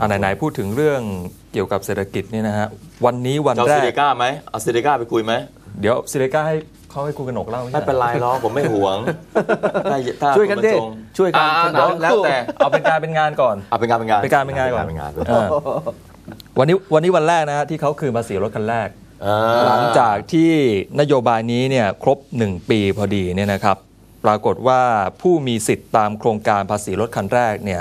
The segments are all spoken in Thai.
อ่าไหนๆพูดถึงเรื่องเกี่ยวกับเศรษฐกิจเนี่ยนะฮะวันนี้วันเจ้าแรซิกลิก้าไหมเอาซิลิก้าไปคุยไหมเดี๋ยวซิลิก้าให้เขาให้คุณกนกเล่าไม่เป็นไรหรอกผมไม่หวงถ้าถ้าช่วยกันดิคุณบรรจงช่วยกันอ่าชนะเดี๋ยวแล้วแต่เอาเป็นการเป็นงานก่อน เอาเป็นงานเป็นงานเป็นการเป็นงานก่อน เป็นงานเออวันนี้วันนี้วันแรกนะฮะที่เขาคืนภาษีรถคันแรก อ่าหลังจากที่นโยบายนี้เนี่ยครบ 1 ปีพอดีเนี่ยนะครับ ปรากฏว่าผู้มีสิทธิ์ตามโครงการภาษีรถคันแรกเนี่ย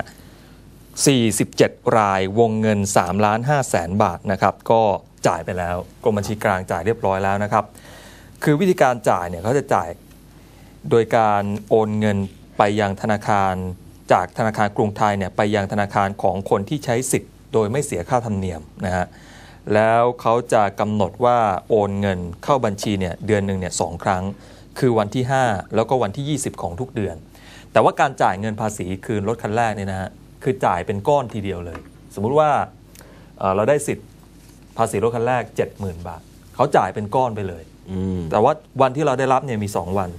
47 รายวงเงิน3ล้าน5แสนบาทนะครับก็จ่ายไปแล้วกรมบัญชีกลางจ่ายเรียบร้อยแล้วนะครับ คือวิธีการจ่ายเนี่ยเขาจะจ่ายโดยการโอนเงินไปยังธนาคาร จากธนาคารกรุงไทยเนี่ยไปยังธนาคารของคนที่ใช้สิทธิ์ โดยไม่เสียค่าธรรมเนียมนะฮะแล้วเขาจะกำหนดว่าโอนเงินเข้าบัญชีเนี่ยเดือนหนึ่งเนี่ยสองครั้ง คือวันที่ 5 แล้วก็วันที่ 20 ของทุกเดือน แต่ว่าการจ่ายเงินภาษีคืนรถคันแรกเนี่ยนะฮะ คือจ่ายเป็นก้อนทีเดียวเลย สมมุติว่าเอ่อเราได้สิทธิ์ภาษีรถคันแรก 70,000 บาท เขาจ่ายเป็นก้อนไปเลยอืมแต่ว่าวันที่เราได้รับเนี่ยมี 2 วัน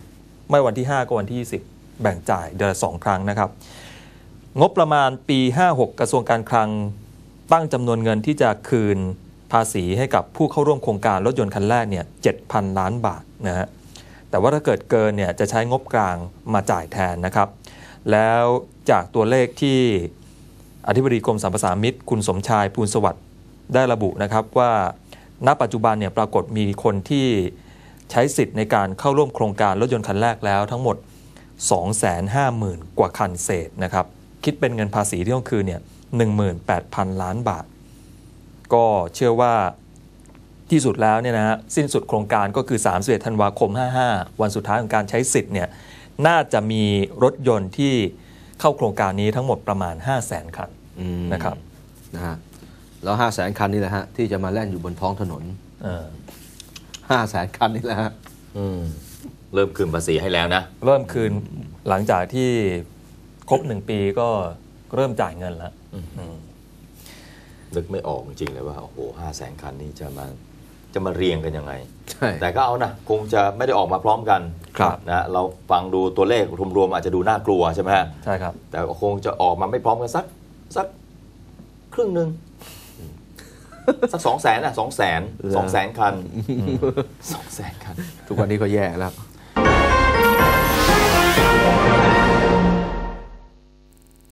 ไม่วันที่ 5 ก็วันที่ 20 แบ่งจ่ายเดือนละสองครั้งนะครับ งบประมาณปี 56 กระทรวงการคลังตั้งจำนวนเงินที่จะคืนภาษีให้กับผู้เข้าร่วมโครงการรถยนต์คันแรกเนี่ย7,000 ล้านบาทนะฮะแต่ว่าถ้าเกิดเกินเนี่ยจะใช้งบกลางมาจ่ายแทนนะครับ แล้วจากตัวเลขที่อธิบดีกรมสรรพสามิตคุณสมชายภูลสวัสดิ์ได้ระบุนะครับว่าณปัจจุบันเนี่ยปรากฏมีคนที่ใช้สิทธิ์ในการเข้าร่วมโครงการรถยนต์คันแรกแล้วทั้งหมด 250,000 กว่าคันเศษนะครับ คิดเป็นเงินภาษีที่ต้องคืนเนี่ย18,000 ล้านบาท ก็เชื่อว่าที่สุดแล้วเนี่ยนะฮะสิ้นสุดโครงการก็คือ 31 ธันวาคม 55 วันสุดท้ายของการใช้สิทธิ์เนี่ย น่าจะมีรถยนต์ที่เข้าโครงการนี้ทั้งหมดประมาณ 5 0 0 0 0 0 คันอืมนะครับนะฮะแล้วห้าแสนคันนี่แหละฮะที่จะมาแล่นอยู่บนท้องถนนเออห้าแสนคันนี่แหละฮะอืมเริ่มคืนภาษีให้แล้วนะเริ่มคืนหลังจากที่ครบหนึ่งปีก็เริ่มจ่ายเงินแล้วนึกไม่ออกจริงๆเลยว่า โอ้โหห้าแสนคันนี้จะมาจะมาเรียงกันยังไง ใช่แต่ก็เอานะ คงจะไม่ได้ออกมาพร้อมกัน ครับนะเราฟังดูตัวเลขรวมๆอาจจะดูน่ากลัวใช่ไหมฮะใช่ครับ แต่คงจะออกมาไม่พร้อมกันสักสักครึ่งหนึ่งสักสองแสนอะสองแสนสองแสนคันสองแสนคัน ทุกวันนี้ก็แย่แล้ว